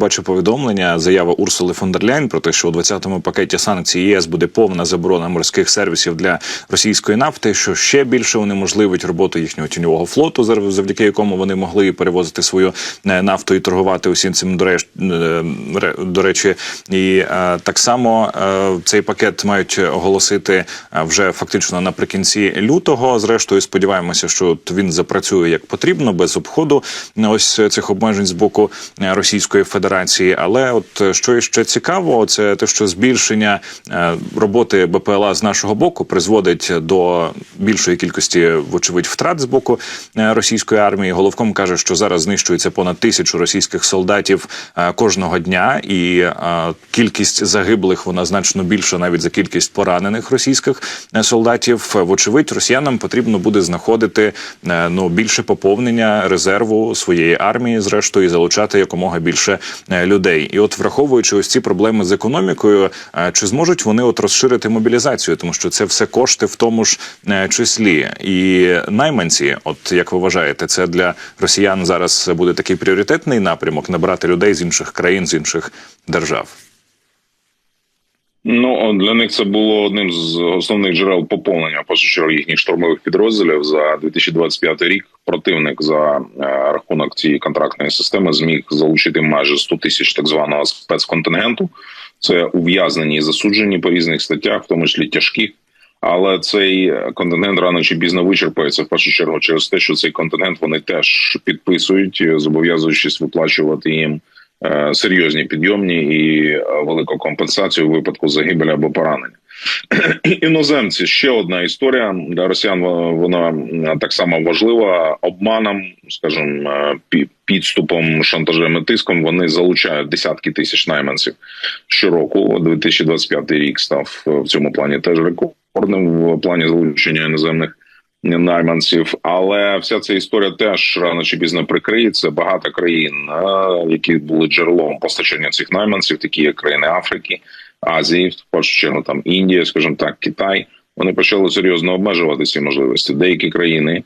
бачу повідомлення, заява Урсули фон дер Ляйн про те, що у 20-му пакеті санкцій ЄС буде повна заборона морських сервісів для російської нафти, що ще більше унеможливить роботу їхнього тіньового флоту, зав- завдяки якому вони могли перевозити свою е, нафту і торгувати усім цим до реш- е, до речі. І е, так само цей пакет мають оголосити вже фактично наприкінці лютого. Зрештою, сподіваємося, що він запрацює як потрібно, без обходу ось цих обмежень з боку Російської Федерації. Але от е, що іще цікаво, це те, що збільшення е, роботи БПЛА з нашого боку призводить до більшої кількості, вочевидь, втрат з боку е, російської армії. Головком каже, що зараз знищується понад тисячу російських солдатів кожного дня, і кількість загиблих вона значно більша навіть за кількість поранених російських солдатів. Вочевидь, росіянам потрібно буде знаходити ну більше поповнення резерву своєї армії, зрештою, і залучати якомога більше людей. І от враховуючи ось ці проблеми з економікою, е, чи зможуть вони от розширити мобілізацію, тому що це все кошти в тому ж е, числі. І найманці, от як ви вважаєте, це для росіян зараз буде такий пріоритетний напрямок набрати людей з інших країн, з інших держав. Ну для них це було одним з основних джерел поповнення в їхніх штурмових підрозділів за 2025 рік. Противник за е, рахунок цієї контрактної системи зміг залучити майже 100 тисяч так званого спецконтингенту. Це ув'язнені і засуджені по різних статтях, в тому числі тяжких. Але цей контингент рано чи пізно вичерпається в першу чергу через те, що цей контингент вони теж підписують, зобов'язуючись виплачувати їм серйозні підйомні і е, велику компенсацію у випадку загибелі або поранення. Іноземці ще одна історія для росіян. Вона так само важлива обманом, скажімо, е, підступом, шантажем і тиском. Вони залучають десятки тисяч найманців щороку. 2025 рік став е, в цьому плані теж рекордним в плані залучення іноземних найманців. Але вся ця історія теж рано чи пізно прикриється. Багато країн, які були джерелом постачання цих найманців, такі як країни Африки. Азії, в першу чергу там Індія, скажімо так, Китай. Вони почали серйозно обмежувати ці можливості. Деякі країни,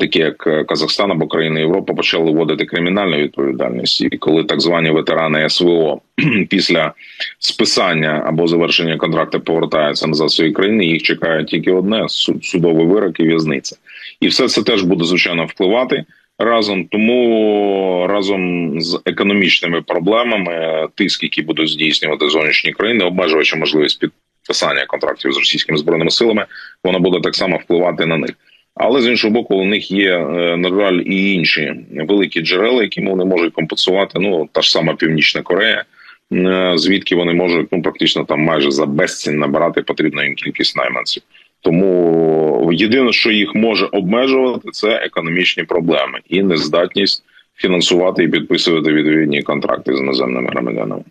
такі як е, Казахстан або країни Європи, почали вводити кримінальну відповідальність. І коли так звані ветерани СВО після списання або завершення контракту повертаються назад свої країни, їх чекає тільки одне суд- судовий вирок і в'язниця. І все це теж буде звичайно впливати разом. Тому разом з економічними проблемами, тиск, які будуть здійснювати зовнішні країни, обмежуючи можливість підписання контрактів з російськими збройними силами, воно буде так само впливати на них. Але з іншого боку, у них є е, на жаль і інші великі джерела, які вони можуть компенсувати. Ну та ж сама Північна Корея, е, звідки вони можуть ну практично там майже за безцінь набирати потрібну їм кількість найманців. Тому єдине, що їх може обмежувати, це економічні проблеми і нездатність фінансувати і підписувати відповідні контракти з іноземними громадянами.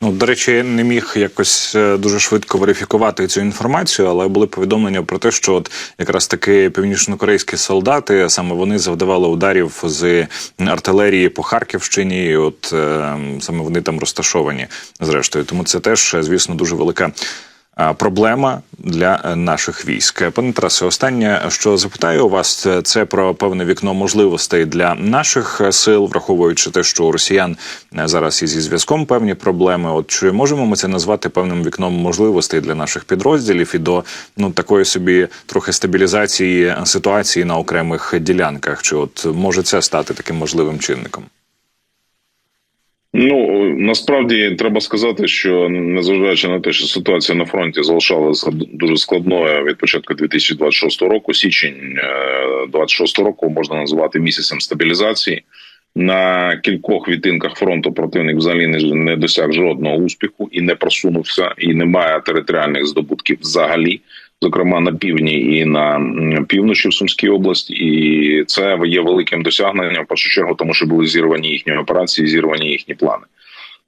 Ну, до речі, я не міг якось е, дуже швидко верифікувати цю інформацію, але були повідомлення про те, що от якраз таки північнокорейські солдати саме вони завдавали ударів з артилерії по Харківщині. і От е, саме вони там розташовані зрештою. Тому це теж, е, звісно, дуже велика. Проблема для е, наших військ, пане Тарасе. Останнє, що запитаю у вас, це- це про певне вікно можливостей для наших е, сил, враховуючи те, що у росіян е, зараз і зі зв'язком певні проблеми. От чи можемо ми це назвати певним вікном можливостей для наших підрозділів і до ну такої собі трохи стабілізації ситуації на окремих ділянках? Чи от може це стати таким можливим чинником? Ну насправді треба сказати, що незважаючи на те, що ситуація на фронті залишалася дуже складною від початку 2026 року, січень е, 26 року можна назвати місяцем стабілізації. На кількох відтинках фронту противник взагалі не досяг жодного успіху і не просунувся, і немає територіальних здобутків взагалі, зокрема на півдні і на півночі в Сумській області. І це є великим досягненням в першу чергу, тому що були зірвані їхні операції, зірвані їхні плани.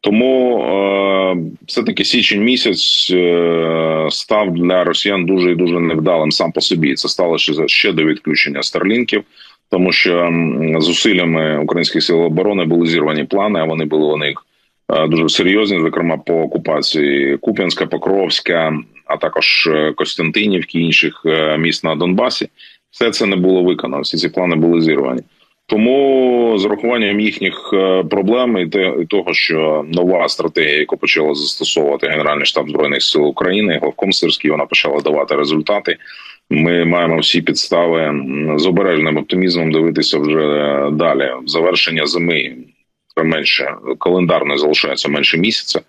Тому е, все таки січень місяць е, став для росіян дуже і дуже невдалим сам по собі. Це стало ще ще до відключення старлінків, тому що зусиллями українських сил оборони були зірвані плани. А вони були у них е, дуже серйозні, зокрема по окупації Куп'янська, Покровська, а також е, Костянтинівки інших е, міст на Донбасі. Все це не було виконано. Всі ці плани були зірвані. Тому з урахуванням їхніх е, проблем і того, що нова стратегія, яку почала застосовувати Генеральний штаб збройних сил України, главком Сирський, вона почала давати результати. Ми маємо всі підстави з обережним оптимізмом дивитися вже далі. Завершення зими менше календарно залишається менше місяця.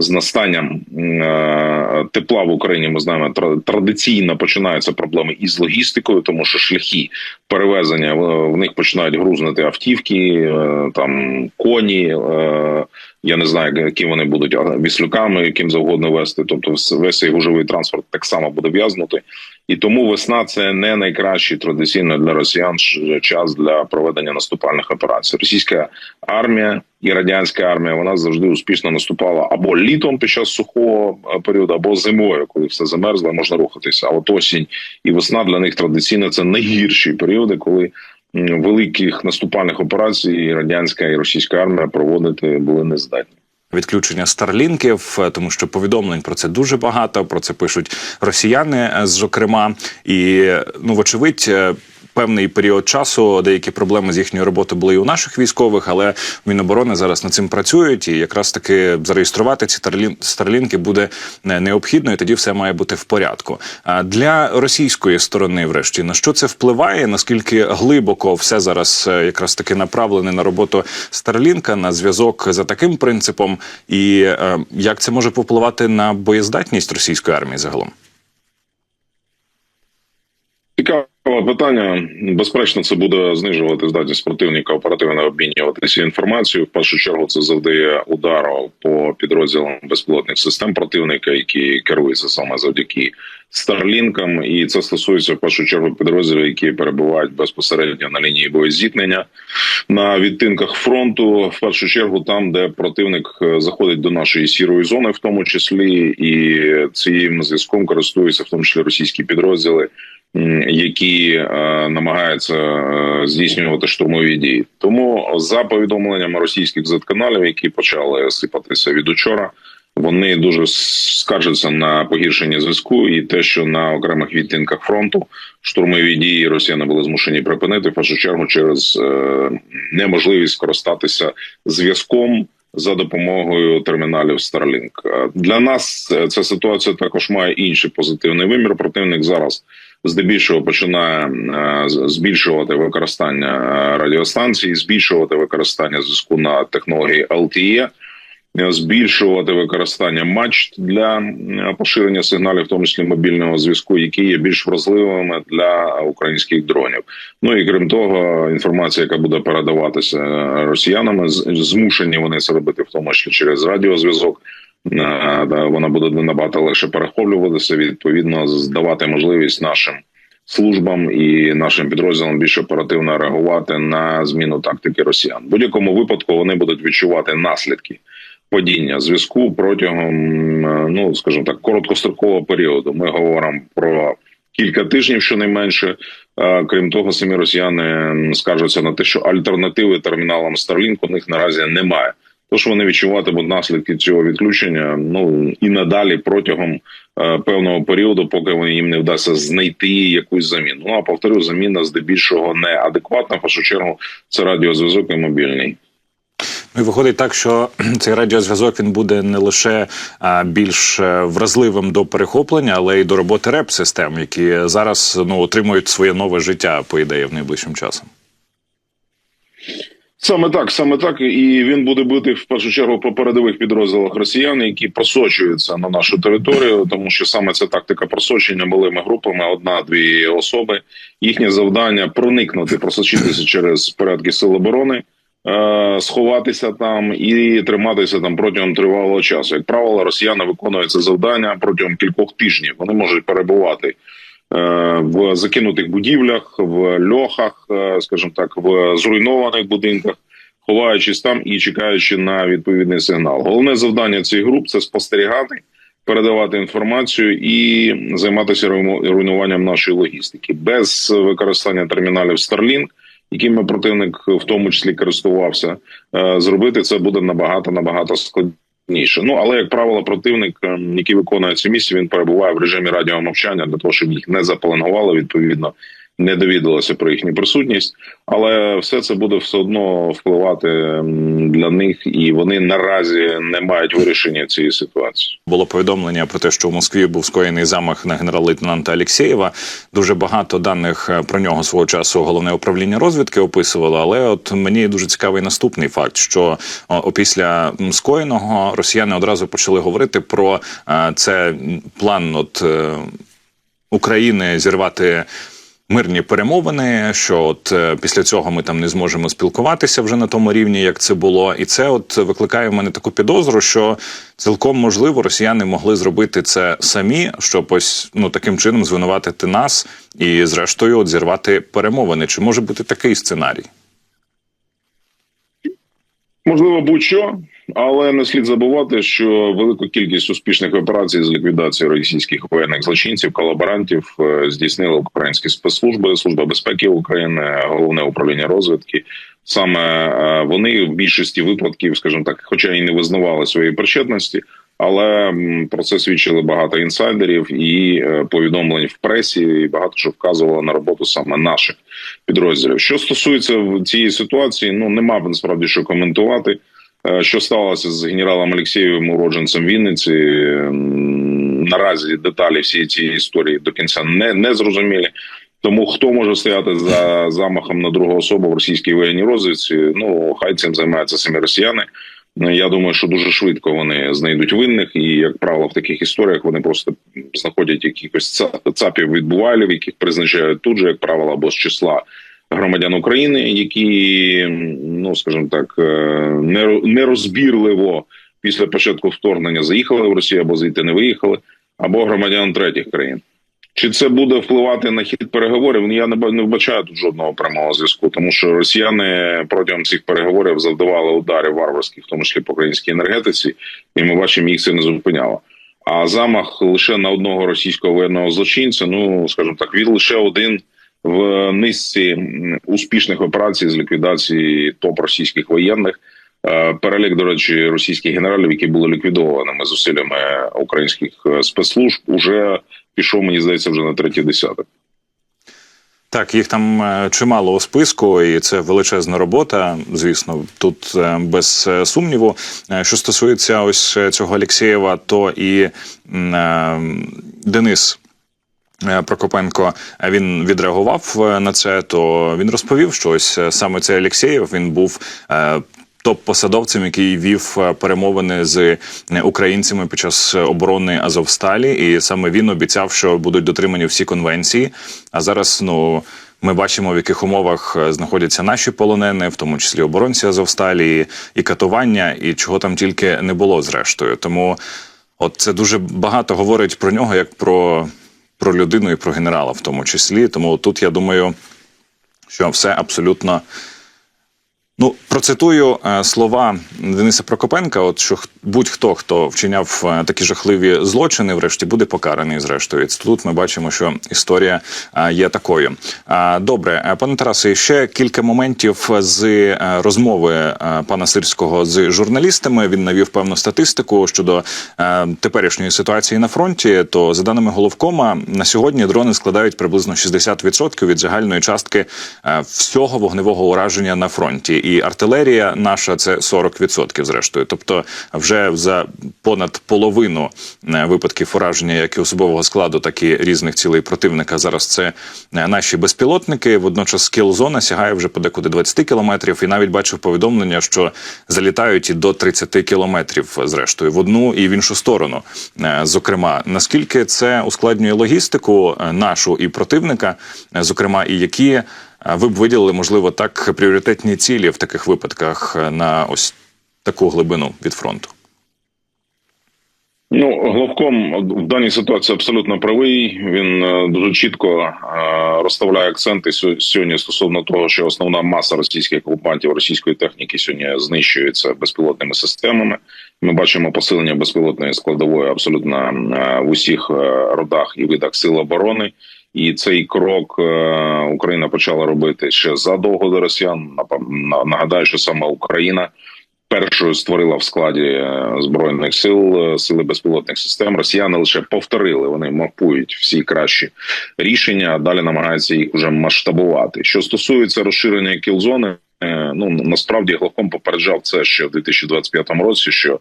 З настанням е, тепла в Україні ми знаємо, традиційно починаються проблеми із логістикою, тому що шляхи перевезення в, них починають грузнути автівки, е, там коні. Е, я не знаю, які вони будуть віслюками, яким завгодно вести. Тобто, весь цей гужовий транспорт так само буде в'язнути. І тому весна це не найкращий традиційно для росіян час для проведення наступальних операцій. Російська армія і радянська армія вона завжди успішно наступала або літом під час сухого е, періоду, або зимою, коли все замерзло, можна рухатися. А от осінь і весна для них традиційно це найгірші періоди, коли великих наступальних операцій радянська і російська армія проводити були не здатні. Відключення старлінків, е, тому що повідомлень про це дуже багато. Про це пишуть росіяни, е, зокрема, і е, ну вочевидь. Певний період часу деякі проблеми з їхньою роботою були і у наших військових, але Міноборони зараз над цим працюють, і якраз таки зареєструвати ці старлін- старлінки буде е, необхідно, і тоді все має бути в порядку. А для російської сторони, врешті, на що це впливає? Наскільки глибоко все зараз е, якраз таки направлене на роботу Старлінка, на зв'язок за таким принципом, і е, як це може повпливати на боєздатність російської армії загалом? Цікаве питання. Безперечно, це буде знижувати здатність противника оперативно обмінюватися інформацією. В першу чергу це завдає удару по підрозділам безпілотних систем противника, які керуються саме завдяки старлінкам, і це стосується в першу чергу підрозділів, які перебувають безпосередньо на лінії боєзіткнення на відтинках фронту. В першу чергу, там, де противник е, заходить до нашої сірої зони, в тому числі, і цим зв'язком користуються в тому числі російські підрозділи які е, намагаються е, здійснювати штурмові дії. Тому за повідомленнями російських зетканалів, які почали сипатися від учора, вони дуже скаржаться на погіршення зв'язку і те, що на окремих відтинках фронту штурмові дії росіяни були змушені припинити в першу чергу через е, неможливість скористатися зв'язком. За допомогою терміналів Starlink. Е, для нас е, ця ситуація також має інший позитивний вимір. Противник зараз здебільшого починає збільшувати використання радіостанцій, збільшувати використання зв'язку на технології LTE, збільшувати використання матч для е, поширення сигналів, в тому числі мобільного зв'язку, які є більш вразливими для українських дронів. Ну і крім того, інформація, яка буде передаватися е, росіянами, змушені вони це робити, в тому числі через радіозв'язок. Е, Вона буде набагато легше перехоплюватися, відповідно, здавати можливість нашим службам і нашим підрозділам більш оперативно реагувати на зміну тактики росіян. В будь-якому випадку вони будуть відчувати наслідки падіння зв'язку протягом, е, ну скажімо так, короткострокового періоду. Ми говоримо про кілька тижнів, щонайменше. Е, Крім того, самі росіяни скаржаться на те, що альтернативи терміналам Starlink у них наразі немає. Тож вони відчуватимуть наслідки цього відключення. Ну і надалі протягом е, певного періоду, поки вони їм не вдасться знайти якусь заміну. Ну а повторю, заміна здебільшого неадекватна. В першу чергу це радіозв'язок і мобільний. Ну і виходить так, що цей радіозв'язок він буде не лише більш е, вразливим до перехоплення, але й до роботи реп-систем, які зараз ну отримують своє нове життя, по ідеї, в найближчим часом. Саме так, саме так, і він буде бити в першу чергу по передових підрозділах росіян, які просочуються на нашу територію, тому що саме ця тактика просочення малими групами, одна-дві особи. Їхнє завдання проникнути, просочитися через порядки сил оборони, сховатися там і триматися там протягом тривалого часу. Як правило, росіяни виконують це завдання протягом кількох тижнів. Вони можуть перебувати е, в закинутих будівлях, в льохах, е, скажімо так, в зруйнованих будинках, ховаючись там і чекаючи на відповідний сигнал. Головне завдання цих груп це спостерігати, передавати інформацію і займатися руйну- руйнуванням нашої логістики без використання терміналів Starlink, якими противник в тому числі користувався. е, Зробити це буде набагато набагато складніше. Ну але як правило, противник, е, який виконує цю місію, він перебуває в режимі радіомовчання для того, щоб їх не запланували відповідно не довідалися про їхню присутність, але все це буде все одно впливати для них, і вони наразі не мають вирішення цієї ситуації. Було повідомлення про те, що в Москві був скоєний замах на генерал-лейтенанта Алєксєєва. Дуже багато даних е, про нього свого часу головне управління розвідки описувало. Але от мені дуже цікавий наступний факт, що опісля скоєного росіяни одразу почали говорити про е, це план от е, України зірвати. Мирні перемовини, що от е, після цього ми там не зможемо спілкуватися вже на тому рівні, як це було, і це от викликає в мене таку підозру, що цілком можливо росіяни могли зробити це самі, щоб ось ну таким чином звинуватити нас і, зрештою, от зірвати перемовини. Чи може бути такий сценарій? Можливо, будь-що, але не слід забувати, що велику кількість успішних операцій з ліквідації російських воєнних злочинців, колаборантів е, здійснили українські спецслужби, служба безпеки України, головне управління розвідки. Саме е, вони в більшості випадків, скажімо так, хоча і не визнавали своєї причетності, але про це свідчили багато інсайдерів і е, повідомлень в пресі, і багато що вказувало на роботу саме наших підрозділів. Що стосується цієї ситуації, ну нема насправді що коментувати. Е, Що сталося з генералом Олексєєвим, уродженцем Вінниці? Наразі деталі всієї цієї історії до кінця не, не зрозумілі. Тому хто може стояти за замахом на другу особу в російській воєнній розвідці? Ну хай цим займаються самі росіяни. Ну, Я думаю, що дуже швидко вони знайдуть винних, і як правило, в таких історіях вони просто знаходять якихось цапів відбувалів, яких призначають тут же, як правило, або з числа громадян України, які ну скажімо так, е, нерозбірливо після початку вторгнення заїхали в Росію або звідти не виїхали, або громадян третіх країн. Чи це буде впливати на хід переговорів? Ну, Я не не вбачаю тут жодного прямого зв'язку, тому що росіяни протягом цих переговорів завдавали ударів варварських, в тому числі по українській енергетиці, і ми бачимо, їх це не зупиняло. А замах лише на одного російського воєнного злочинця, ну скажімо так, він лише один в низці успішних операцій з ліквідації топ російських воєнних. Е, Перелік, до речі, російських генералів, які були ліквідованими зусиллями українських е, спецслужб, уже пішов, мені здається, вже на третій десяток. Так, їх там е, чимало у списку, і це величезна робота. Звісно, тут без сумніву. Що стосується ось цього Алєксєєва, то і Денис. Е, Прокопенко він відреагував е, на це. То він розповів, що ось е, саме цей Алєксєєв він був е, топ-посадовцем, який вів перемовини з українцями під час оборони Азовсталі, і саме він обіцяв, що будуть дотримані всі конвенції. А зараз ну. Ми бачимо, в яких умовах знаходяться наші полонени, в тому числі оборонці Азовсталі, і катування, і чого там тільки не було зрештою. Тому от це дуже багато говорить про нього як про, про людину і про генерала, в тому числі. Тому тут я думаю, що все абсолютно. Ну, процитую е, слова Дениса Прокопенка: от що будь-хто, хто вчиняв е, такі жахливі злочини, врешті буде покараний. Зрештою, тут ми бачимо, що історія е, є такою. Добре, пане Тарасе, ще кілька моментів з розмови пана Сирського з журналістами. Він навів певну статистику щодо теперішньої ситуації на фронті. То за даними головкома, на сьогодні дрони складають приблизно 60% від загальної частки всього вогневого ураження на фронті. І артилерія наша це 40% зрештою. Тобто, вже за понад половину е, випадків ураження як і особового складу, так і різних цілей противника. Зараз це е, наші безпілотники. Водночас скіл-зона сягає вже подекуди 20 кілометрів. І навіть бачив повідомлення, що залітають і до 30 кілометрів, зрештою, в одну і в іншу сторону. Е, Зокрема, наскільки це ускладнює логістику нашу і противника, зокрема, і які ви б виділили, можливо, так пріоритетні цілі в таких випадках е, на ось таку глибину від фронту. Ну, главком в даній ситуації абсолютно правий. Він е, дуже чітко е, розставляє акценти сьо- сьогодні стосовно того, що основна маса російських окупантів російської техніки сьогодні знищується безпілотними системами. Ми бачимо посилення безпілотної складової абсолютно в усіх родах і видах сил оборони. І цей крок е, Україна почала робити ще задовго до росіян. Нагадаю, що саме Україна першою створила в складі е, збройних сил е, сили безпілотних систем. Росіяни лише повторили. Вони мапують всі кращі рішення, а далі намагаються їх вже масштабувати. Що стосується розширення кілзони, ну насправді главком попереджав це ще в 2025 році. що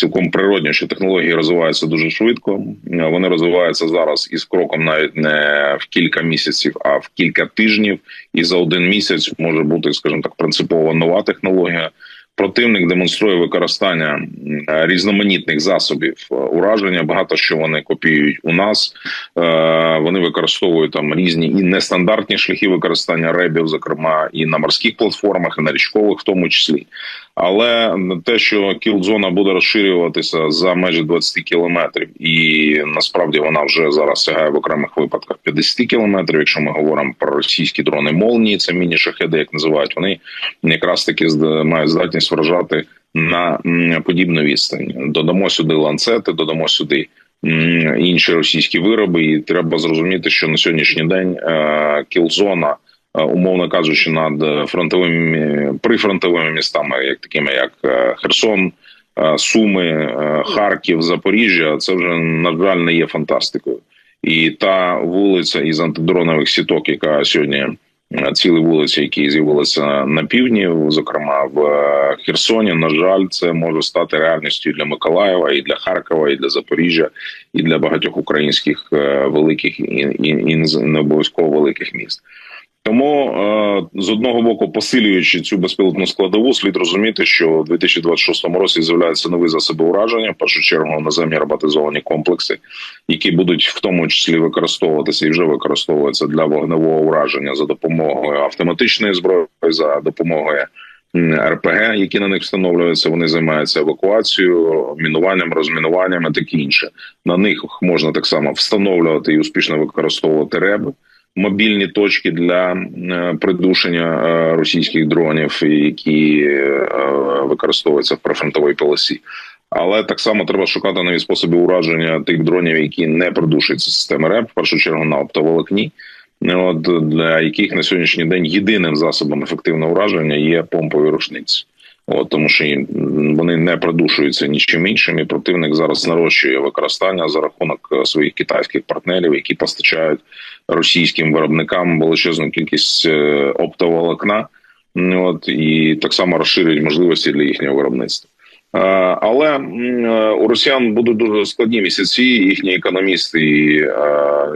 Цілком природньо, що технології розвиваються дуже швидко. Вони розвиваються зараз із кроком навіть не в кілька місяців, а в кілька тижнів. І за один місяць може бути, скажімо так, принципово нова технологія. Противник демонструє використання різноманітних засобів е, ураження. Багато що вони копіюють у нас. Е, Вони використовують там різні і нестандартні шляхи використання ребів, зокрема і на морських платформах, і на річкових, в тому числі. Але те, що кілзона буде розширюватися за межі 20 кілометрів, і насправді вона вже зараз сягає в окремих випадках 50 кілометрів. Якщо ми говоримо про російські дрони молнії, це міні-шахеди, як називають, вони якраз таки мають здатність вражати на подібну відстань. Додамо сюди ланцети, додамо сюди. Інші російські вироби, і треба зрозуміти, що на сьогоднішній день е, кілзона умовно кажучи, над фронтовими прифронтовими містами, як такими як е, Херсон, е, Суми, е, Харків, Запоріжжя, це вже на жаль не є фантастикою. І та вулиця із антидронових сіток, яка сьогодні е, цілі вулиці, які з'явилися на півдні, зокрема в е, Херсоні, на жаль, це може стати реальністю для Миколаєва, і для Харкова, і для Запоріжжя, і для багатьох українських е, великих і не обов'язково великих міст. Тому е, з одного боку, посилюючи цю безпілотну складову, слід розуміти, що у 2026 році з'являються нові засоби ураження. В першу чергу наземні роботизовані комплекси, які будуть в тому числі використовуватися і вже використовуються для вогневого ураження за допомогою автоматичної зброї, за допомогою РПГ, які на них встановлюються. Вони займаються евакуацією, мінуванням, розмінуванням і таке інше. На них можна так само встановлювати і успішно використовувати реби мобільні точки для е, придушення е, російських дронів, які е, використовуються в прифронтовій полосі. Але так само треба шукати нові способи ураження тих дронів, які не придушуються системи РЕП, в першу чергу на оптоволокні. От для яких на сьогоднішній день єдиним засобом ефективного ураження є помпові рушниці. От тому, що вони не придушуються нічим іншим, і противник зараз нарощує використання за рахунок е, своїх китайських партнерів, які постачають російським виробникам величезну кількість е, оптоволокна. От і так само розширюють можливості для їхнього виробництва. Е, Але е, у росіян будуть дуже складні місяці. Їхні економісти, і, е,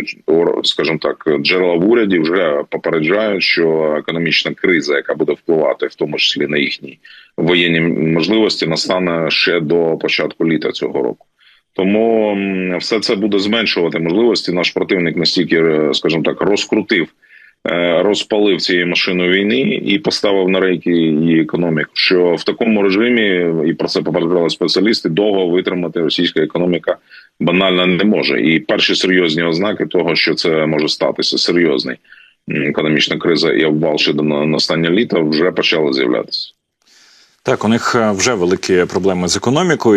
скажімо так, джерела в уряді вже попереджають, що економічна криза, яка буде впливати, в тому числі на їхні воєнні можливості, настане ще до початку літа цього року. Тому все це буде зменшувати можливості. Наш противник настільки, скажімо так, розкрутив, розпалив цією машиною війни і поставив на рейки її економіку. Що в такому режимі, і про це попереджали спеціалісти, довго витримати російська економіка банально не може. І перші серйозні ознаки того, що це може статися, серйозний економічна криза і обвал ще до настання літа вже почали з'являтися. Так, у них е, вже великі проблеми з економікою.